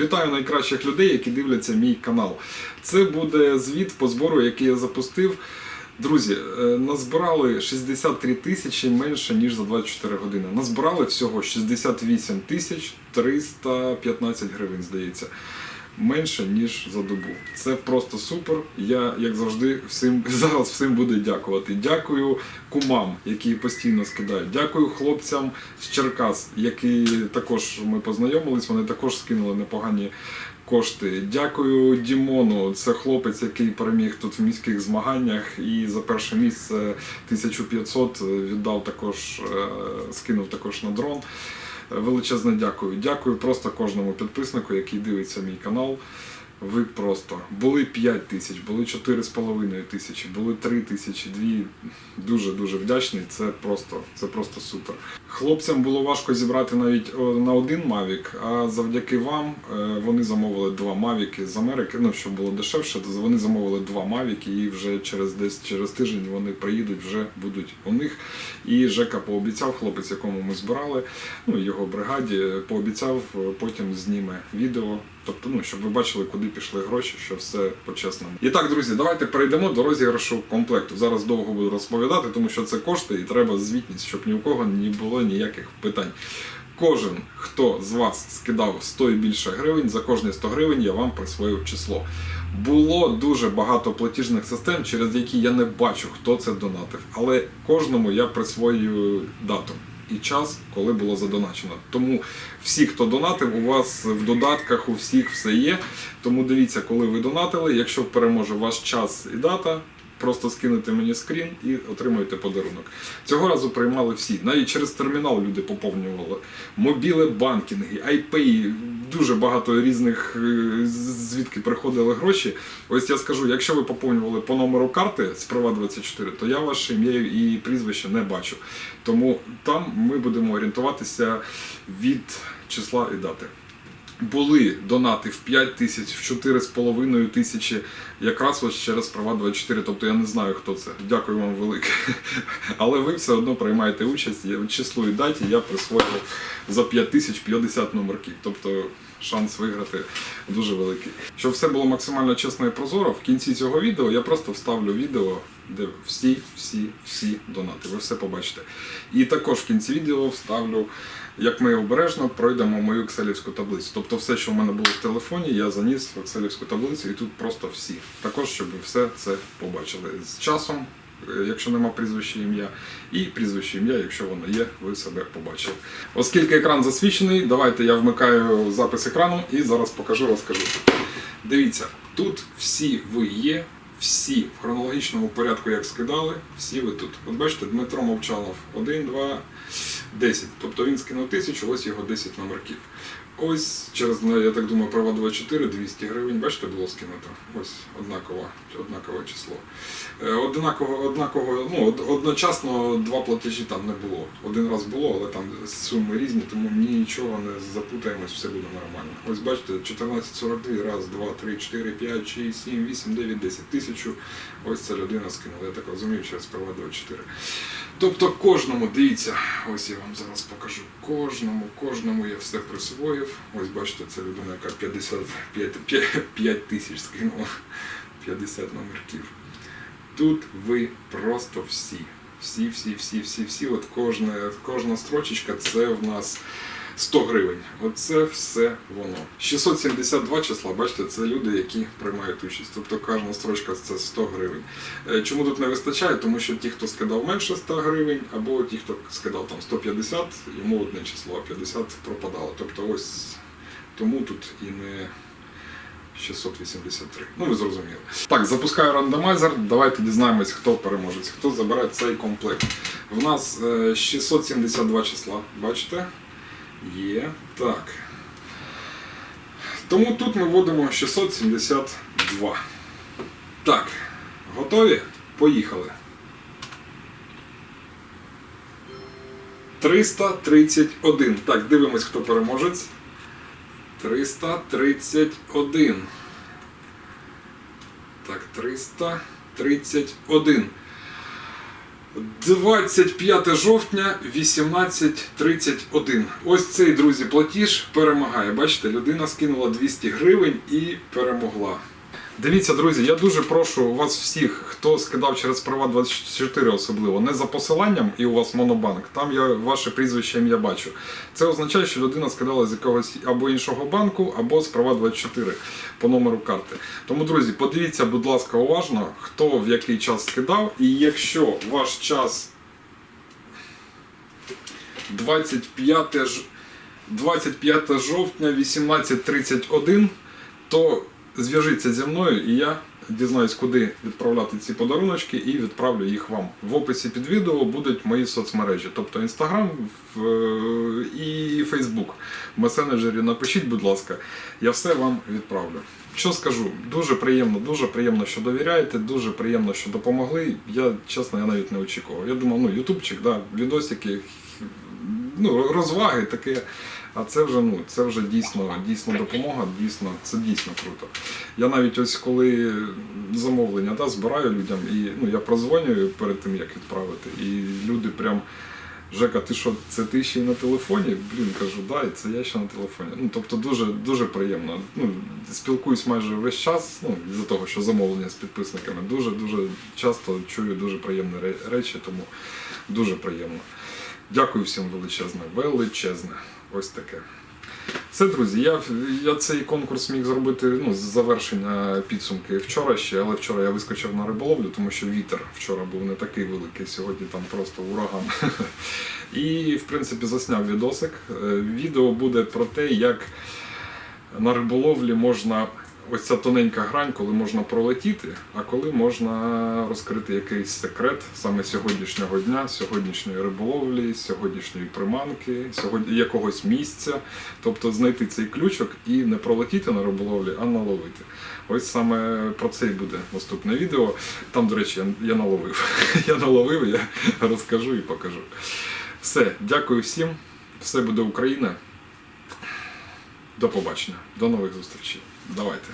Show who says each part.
Speaker 1: Вітаю найкращих людей, які дивляться мій канал. Це буде звіт по збору, який я запустив. Друзі, е, назбирали 63 тисячі менше, ніж за 24 години. Назбирали всього 68 тисяч 315 гривень, здається. Менше, ніж за добу. Це просто супер. Я, як завжди, всім зараз всім буду дякувати. Дякую кумам, які постійно скидають. Дякую хлопцям з Черкас, які також ми познайомились. Вони також скинули непогані кошти. Дякую Дімону. Це хлопець, який переміг тут в міських змаганнях і за перше місце 1500 віддав також, е, скинув також на дрон. Величезне дякую. Дякую просто кожному підписнику, який дивиться мій канал. Ви просто були 5 тисяч, були 4,5 тисячі, були 3 тисячі, 2. Дуже дуже вдячний. Це просто, це просто супер. Хлопцям було важко зібрати навіть на один Mavic, а завдяки вам е, вони замовили два Mavic з Америки. Ну щоб було дешевше, то вони замовили два Mavic і вже через десь через тиждень вони приїдуть, вже будуть у них. І Жека пообіцяв, хлопець, якому ми збирали, ну його бригаді, пообіцяв, е, потім зніме відео. Тобто, ну, щоб ви бачили, куди пішли гроші, що все по-чесному. І так, друзі, давайте перейдемо до розіграшу комплекту. Зараз довго буду розповідати, тому що це кошти і треба звітність, щоб ні у кого не було ніяких питань. Кожен, хто з вас скидав 100 і більше гривень, за кожні 100 гривень я вам присвоїв число. Було дуже багато платіжних систем, через які я не бачу, хто це донатив. Але кожному я присвоюю дату і час, коли було задоначено. Тому всі, хто донатив, у вас в додатках у всіх все є. Тому дивіться, коли ви донатили. Якщо переможе ваш час і дата, просто скинете мені скрін і отримуєте подарунок. Цього разу приймали всі. Навіть через термінал люди поповнювали. Мобіле банкінги, айпеї, дуже багато різних е, звідки приходили гроші. Ось я скажу, якщо ви поповнювали по номеру карти з Прива24, то я ваше ім'я і прізвище не бачу. Тому там ми будемо орієнтуватися від числа і дати. Були донати в 5 тисяч, в 4,5 тисячі, якраз ось через права 24, тобто я не знаю, хто це. Дякую вам велике. Але ви все одно приймаєте участь. Я числу і даті я присвоїв за 5 тисяч 50 номерків. Тобто шанс виграти дуже великий. Щоб все було максимально чесно і прозоро, в кінці цього відео я просто вставлю відео, де всі, всі, всі донати. Ви все побачите. І також в кінці відео вставлю, як ми обережно пройдемо мою екселівську таблицю. Тобто все, що в мене було в телефоні, я заніс в екселівську таблицю, і тут просто всі. Також, щоб ви все це побачили. З часом, е, якщо нема прізвища ім'я, і прізвище ім'я, якщо воно є, ви себе побачили. Оскільки екран засвічений, давайте я вмикаю запис екрану і зараз покажу, розкажу. Дивіться, тут всі ви є, всі в хронологічному порядку, як скидали, всі ви тут. От бачите, Дмитро Мовчанов 1, 2, 10. Тобто він скинув тисячу, ось його 10 номерків. Ось через, ну, я так думаю, права 24, 200 гривень, бачите, було скинуто. Ось однакове, однакове число. Е, Однаково, однаково, ну, одночасно два платежі там не було. Один раз було, але там суми різні, тому нічого не запутаємось, все буде нормально. Ось бачите, 14,42, раз, два, три, чотири, п'ять, шість, сім, вісім, дев'ять, десять тисячу. Ось ця людина скинула. Я так розумію, через права 24. Тобто кожному, дивіться, ось я вам зараз покажу. Кожному, кожному я все присвоїв. Ось бачите, це людина, яка 55 5, 5 тисяч скинула. 50 номерків. Тут ви просто всі. Всі, всі, всі, всі, всі. От кожна, кожна строчечка це в нас 100 гривень. Оце все воно. 672 числа, бачите, це люди, які приймають участь. Тобто кожна строчка це 100 гривень. Е, Чому тут не вистачає? Тому що ті, хто скидав менше 100 гривень, або ті, хто скидав там 150, йому одне число, а 50 пропадало. Тобто ось тому тут і не 683. Ну, ви зрозуміли. Так, запускаю рандомайзер. Давайте дізнаємось, хто переможець, хто забере цей комплект. В нас е, 672 числа, бачите? Є. Так. Тому тут ми вводимо 672. Так, готові? Поїхали. 331. Так, дивимось, хто переможець. 331. Так, 331. 25 жовтня 18.31. Ось цей, друзі, платіж перемагає. Бачите, людина скинула 200 гривень і перемогла. Дивіться, друзі, я дуже прошу вас всіх, хто скидав через права 24 особливо, не за посиланням і у вас монобанк. Там я ваше прізвище ім'я бачу. Це означає, що людина скидала з якогось або іншого банку, або з права 24 по номеру карти. Тому, друзі, подивіться, будь ласка, уважно, хто в який час скидав, і якщо ваш час 25, 25 жовтня 18.31, то зв'яжіться зі мною і я дізнаюсь, куди відправляти ці подаруночки і відправлю їх вам. В описі під відео будуть мої соцмережі, тобто Інстаграм і Фейсбук. В месенджері напишіть, будь ласка, я все вам відправлю. Що скажу? Дуже приємно, дуже приємно, що довіряєте, дуже приємно, що допомогли. Я чесно, я навіть не очікував. Я думав, ну ютубчик, да, відосики, ну, розваги таке. А це вже ну це вже дійсно дійсно допомога, дійсно це дійсно круто. Я навіть ось коли замовлення да, збираю людям, і ну я прозвонюю перед тим як відправити, і люди прям. Жека, ти що, це ти ще й на телефоні? Блін, кажу, да, і це я ще на телефоні. Ну, тобто дуже, дуже приємно. Ну, спілкуюсь майже весь час, ну, із-за того, що замовлення з підписниками. Дуже, дуже часто чую дуже приємні речі, тому дуже приємно. Дякую всім величезне, величезне. Ось таке. Все, друзі, я, я цей конкурс міг зробити ну, з завершення підсумки вчора ще, але вчора я вискочив на риболовлю, тому що вітер вчора був не такий великий, сьогодні там просто ураган. І, в принципі, засняв відосик. Е, Відео буде про те, як на риболовлі можна. Ось ця тоненька грань, коли можна пролетіти, а коли можна розкрити якийсь секрет саме сьогоднішнього дня, сьогоднішньої риболовлі, сьогоднішньої приманки, сьогодні якогось місця. Тобто знайти цей ключок і не пролетіти на риболовлі, а наловити. Ось саме про це і буде наступне відео. Там, до речі, я, наловив. Я наловив, я розкажу і покажу. Все, дякую всім. Все буде Україна. До побачення, до нових зустрічей. Давайте.